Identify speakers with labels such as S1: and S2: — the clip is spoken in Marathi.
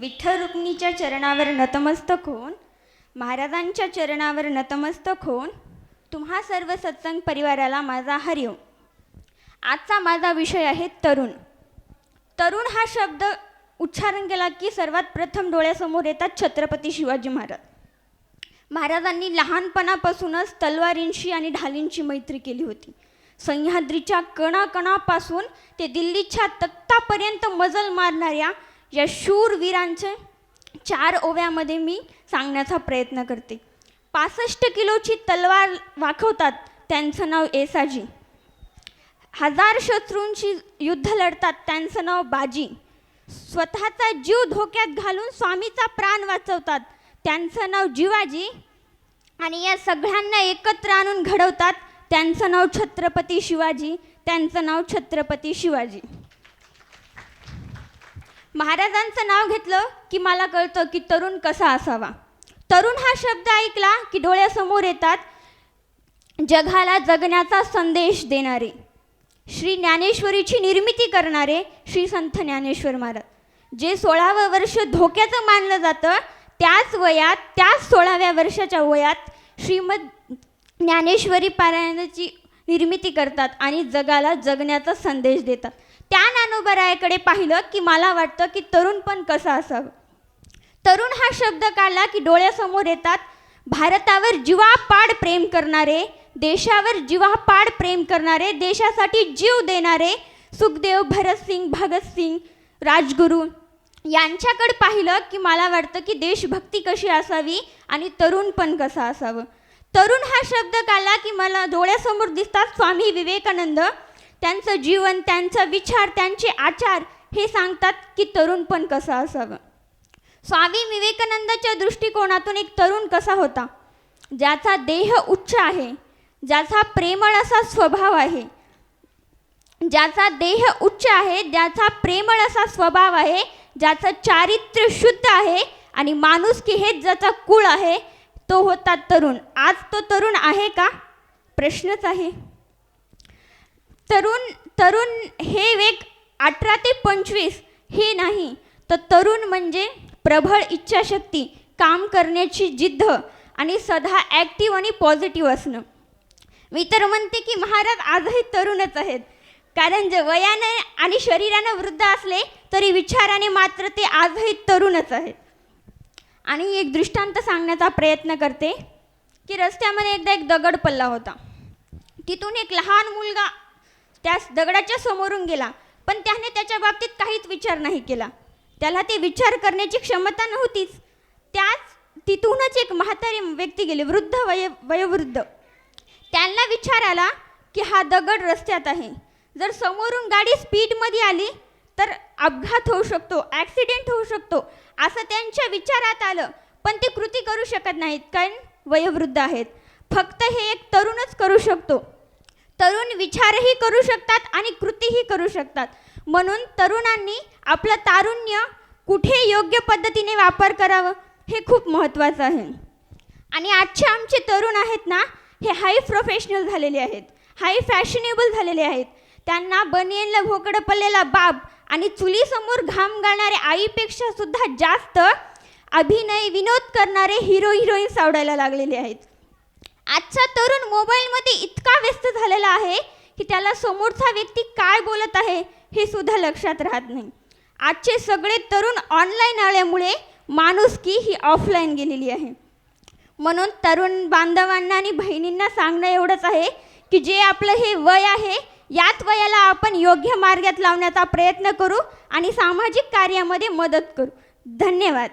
S1: विठ्ठल रुक्मिणीच्या चरणावर नतमस्तक होऊन महाराजांच्या चरणावर नतमस्तक होऊन तुम्हा सर्व सत्संग परिवाराला माझा हरिओम आजचा माझा विषय आहे तरुण. तरुण हा शब्द उच्चारण केला की सर्वात प्रथम डोळ्यासमोर येतात छत्रपती शिवाजी महाराज. महाराजांनी लहानपणापासूनच तलवारींशी आणि ढालींची मैत्री केली होती. सह्याद्रीच्या कणाकणापासून ते दिल्लीच्या तख्तापर्यंत मजल मारणाऱ्या या शूरवीरांचे चार ओव्यामध्ये मी सांगण्याचा प्रयत्न करते. पासष्ट किलोची तलवार वाखवतात त्यांचं नाव एसाजी. हजार शत्रूंशी युद्ध लढतात त्यांचं नाव बाजी. स्वतःचा जीव धोक्यात घालून स्वामीचा प्राण वाचवतात त्यांचं नाव जिवाजी आणि या सगळ्यांना एकत्र आणून घडवतात त्यांचं नाव छत्रपती शिवाजी त्यांचं नाव छत्रपती शिवाजी. महाराजांचं नाव घेतलं की मला कळतं की तरुण कसा असावा. तरुण हा शब्द ऐकला की डोळ्यासमोर येतात जगाला जगण्याचा संदेश देणारे. श्री ज्ञानेश्वरीची निर्मिती करणारे श्री संत ज्ञानेश्वर महाराज. जे सोळावं वर्ष धोक्याचं मानलं जातं त्याच वयात त्याच सोळाव्या वर्षाच्या वयात श्रीमद ज्ञानेश्वरी पारायणाची निर्मिती करतात आणि जगाला जगण्याचा संदेश देतात. त्या ज्ञानोबरायाकडे पाहिलं की मला वाटतं की तरुण पण कसं असावं. तरुण हा शब्द काढला की डोळ्यासमोर येतात भारतावर जीवापाड प्रेम करणारे देशावर जीवापाड प्रेम करणारे देशासाठी जीव देणारे सुखदेव भरतसिंग भगतसिंग राजगुरू. यांच्याकडे पाहिलं की मला वाटतं की देशभक्ती कशी असावी आणि तरुण पण कसं असावं. तरुण हा शब्द काढला की मला डोळ्यासमोर दिसतात स्वामी विवेकानंद. त्यांचं जीवन त्यांचा विचार त्यांचे आचार हे सांगतात की तरुण पण कसं असावं. स्वामी विवेकानंदाच्या दृष्टिकोनातून एक तरुण कसा होता? ज्याचा देह उच्च आहे ज्याचा प्रेमळ असा स्वभाव आहे ज्याचा देह उच्च आहे ज्याचा प्रेमळ असा स्वभाव आहे ज्याचं चारित्र्य शुद्ध आहे आणि माणूस की हेच ज्याचा कुळ आहे तो होता तरुण. आज तो तरुण आहे का? प्रश्नच आहे. तरुण तरुण हे वेग अठरा ते पंचवीस हे नाही. तर तरुण म्हणजे प्रबळ इच्छाशक्ती काम करण्याची जिद्द आणि सदा ॲक्टिव्ह आणि पॉझिटिव्ह असणं. मी तर म्हणते की महाराज आजही तरुणच आहेत. कारण जे वयाने आणि शरीरानं वृद्ध असले तरी विचाराने मात्र ते आजही तरुणच आहेत. आणि एक दृष्टांत सांगण्याचा प्रयत्न करते की रस्त्यामध्ये एकदा एक दगड पडला होता. तिथून एक लहान मुलगा त्यास दगडाच्या समोरून गेला पण त्याने त्याच्या बाबतीत काहीच विचार नाही केला. त्याला ते विचार करण्याची क्षमता नव्हतीच. त्याच तिथूनच एक म्हातारी व्यक्ती गेली वृद्ध वय वयोवृद्ध. त्यांना विचार आला की हा दगड रस्त्यात आहे. जर समोरून गाडी स्पीडमध्ये आली तर अपघात होऊ शकतो ॲक्सिडेंट होऊ शकतो असं त्यांच्या विचारात आलं. पण ते कृती करू शकत नाहीत कारण वयोवृद्ध आहेत. फक्त हे एक तरुणच करू शकतो. तरुण विचारही करू शकतात आणि कृतीही करू शकतात. म्हणून तरुणांनी आपलं तारुण्य कुठे योग्य पद्धतीने वापर करावं हे खूप महत्त्वाचं आहे. आणि आजचे आमचे तरुण आहेत ना हे हाय प्रोफेशनल झालेले आहेत. हाय फॅशनेबल झालेले आहेत. त्यांना बनियनला भोकडं पडलेला बाब आणि चुलीसमोर घाम घालणाऱ्या आईपेक्षा सुद्धा जास्त अभिनय विनोद करणारे हिरो हिरोईन्स आवडायला लागलेले आहेत. आजचा तरुण मोबाईलमध्ये इतका व्यस्त झालेला आहे की त्याला समोरचा व्यक्ती काय बोलत आहे हे सुद्धा लक्षात राहत नाही. आजचे सगळे तरुण ऑनलाईन आल्यामुळे माणुसकी ही ऑफलाईन गेलेली आहे. म्हणून तरुण बांधवांना आणि बहिणींना सांगणं एवढंच आहे की जे आपलं हे वय आहे याच वयाला आपण योग्य मार्गात लावण्याचा प्रयत्न करू आणि सामाजिक कार्यामध्ये मदत करू. धन्यवाद.